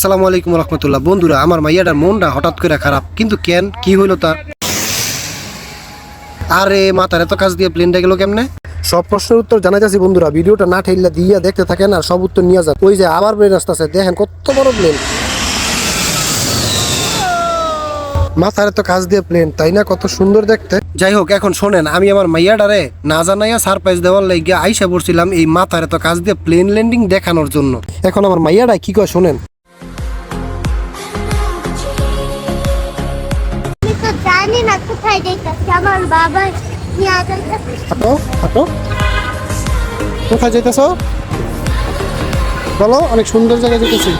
আসসালামু আলাইকুম রহমতুল্লাহ। বন্ধুরা, আমার মাইয়াটার মনটা হঠাৎ করে খারাপ। কিন্তু কেন? কি হইল তার? আরে, মাথার এত কাজ দিয়ে প্লেনটা গেল কেমনে? সব প্রশ্নের উত্তর জানা যাচ্ছে বন্ধুরা। ভিডিওটা না ঠেললে দিয়া দেখতে থাকেন আর সব উত্তর নিয়ে যান। ওই যে আবার প্লেন আসতেছে, দেখেন কত বড় প্লেন মাথার এত কাজ দিয়ে প্লেন তাই না? কত সুন্দর দেখতে। যাই হোক, এখন শোনেন, আমি আমার মাইয়াডারে না জানাইয়া সারপ্রাইজ দেওয়ার লাগিয়া আইসা পড়ছিলাম এই মাথার এত কাজ দিয়ে প্লেন ল্যান্ডিং দেখানোর জন্য। এখন আমার মাইয়াডা কি কয়, শোনেন। জানি না কোথায় যাইতেছি, আমার বাবা যাইতেছে। হাঁটো হাঁটো কোথায় যেতেছ বলো, অনেক সুন্দর জায়গায় যেতেছি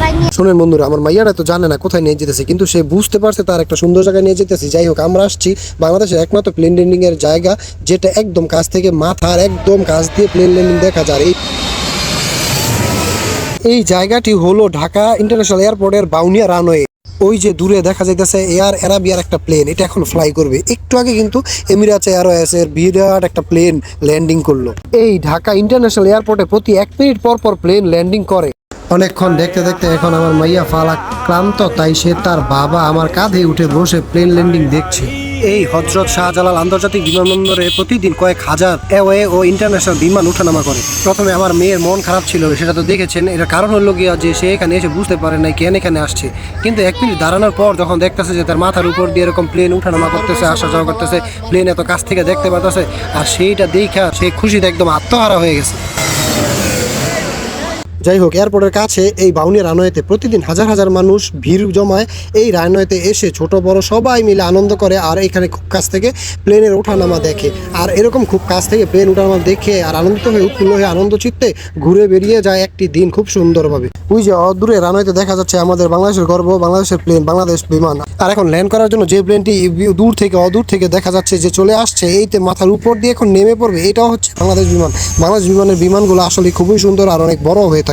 যাইতেছে। শোনেন বন্ধুরা, আমার মাইয়ারা তো জানে না কোথায় নিয়ে যেতেছে, কিন্তু সে বুঝতে পারছে তার একটা সুন্দর জায়গায় নিয়ে যেতেছি। যাই হোক, আমরা আসছি বাংলাদেশের একমাত্র প্লেন ল্যান্ডিং এর জায়গা, যেটা একদম কাছ থেকে মাথার একদম কাছ দিয়ে প্লেন ল্যান্ডিং দেখা যায়। এই জায়গাটি হলো ঢাকা ইন্টারন্যাশনাল এয়ারপোর্টের বাউনিয়া রানওয়ে। ওই যে দূরে দেখা যাইতেছে এয়ার অ্যারাবিয়ার একটা প্লেন এটা এখন ফ্লাই করবে। একটু আগে কিন্তু এমিরাটস এয়ারওয়েজ এর বিরাট একটা প্লেন ল্যান্ডিং করল। এই ঢাকা ইন্টারন্যাশনাল এয়ারপোর্টে প্রতি এক মিনিট পর পর প্লেন ল্যান্ডিং করে। অনেকক্ষণ দেখতে দেখতে এখন আমার মাইয়া ফালা ক্লান্ত তাই সে তার বাবা আমার কাঁধে উঠে বসে প্লেন ল্যান্ডিং দেখছে। এই হজরত শাহজালাল আন্তর্জাতিক বিমানবন্দরে প্রতিদিন কয়েক হাজার এওয়ে ও ইন্টারন্যাশনাল বিমান ওঠানামা করে। প্রথমে আমার মেয়ের মন খারাপ ছিল, সেটা তো দেখেছেন। এর কারণ হলো গিয়া যে সে এখানে এসে বুঝতে পারে নাই কেন এখানে আসছে। কিন্তু এক মিনিট দাঁড়ানোর পর যখন দেখতেছে যে তার মাথার উপর দিয়ে এরকম প্লেন উঠানামা করতেছে, আসা যাওয়া করতেছে প্লেন এত কাছ থেকে দেখতে পাচ্ছে আর সেইটা দেখা সে খুশিতে একদম আত্মহারা হয়ে গেছে। যাই হোক এয়ারপোর্টের কাছে এই বাউনি রানওয়েতে প্রতিদিন হাজার হাজার মানুষ ভিড় জমায়। এই রানওয়েতে এসে ছোট, বড় সবাই মিলে আনন্দ করে আর এখানে খুব কাছ থেকে প্লেনের ওঠানামা দেখে। আর এরকম খুব কাছ থেকে প্লেন ওঠানামা দেখে আর আনন্দিত হয়ে, উৎফুল্ল হয়ে, আনন্দ চিত্তে ঘুরে বেরিয়ে যায় একটি দিন খুব সুন্দরভাবে। ওই যে অদূরে রানওয়েতে দেখা যাচ্ছে আমাদের বাংলাদেশের গর্ব, বাংলাদেশের প্লেন, বাংলাদেশ বিমান। আর এখন ল্যান্ড করার জন্য যে প্লেনটি দূর থেকে, অদূর থেকে দেখা যাচ্ছে যে চলে আসছে, এইতে মাথার উপর দিয়ে এখন নেমে পড়বে, এটাও হচ্ছে বাংলাদেশ বিমান। বাংলাদেশ বিমানের বিমানগুলো আসলে খুবই সুন্দর আর অনেক বড় হয়ে থাকে।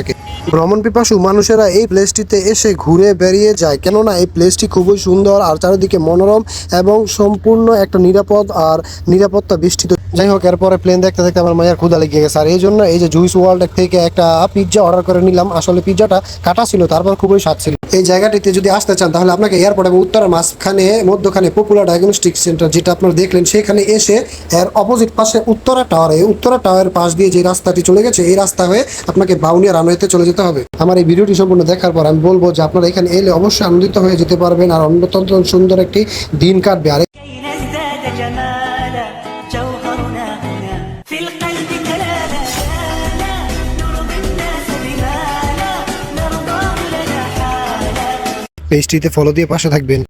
ভ্রমণ পিপাসু মানুষেরা এই প্লেসটিতে এসে ঘুরে বেরিয়ে যায়। কেননা এই প্লেসটি খুবই সুন্দর আর চারিদিকে মনোরম এবং সম্পূর্ণ একটা নিরাপদ আর নিরাপত্তা বিষ্টিত। যাই হোক, এরপরে প্লেন দেখতে দেখতে আমার মায়ের ক্ষুদা লেগে গেছে। আর এই জন্য এই যে জুইস ওয়ার্ল্ড থেকে একটা পিৎজা অর্ডার করে নিলাম। আসলে পিৎজাটা কাটা ছিল, তারপর খুবই স্বাদ ছিল। এই জায়গাটিতে যদি আসতে চান তাহলে আপনাকে এয়ারপোর্ট এবং উত্তরের মাঝখানে মধ্যখানে পপুলার ডায়াগনস্টিক সেন্টার যেটা আপনারা দেখলেন সেখানে এসে এর অপোজিট পাশে উত্তরা টাওয়ার এই উত্তরা টাওয়ারের পাশ দিয়ে যে রাস্তাটি চলে গেছে এই রাস্তা হয়ে আপনাকে বাউনিয়া রানওয়েতে চলে যেতে হবে আমার এই ভিডিওটি সম্পূর্ণ দেখার পর আমি বলবো যে আপনারা এখানে এলে অবশ্যই আনন্দিত হয়ে যেতে পারবেন আর অত্যন্ত সুন্দর একটি দিন কাটবে আর كي نزداد جمالا جوهرنا هنا في القلب পেজটিতে ফলো দিয়ে পাশে থাকবেন।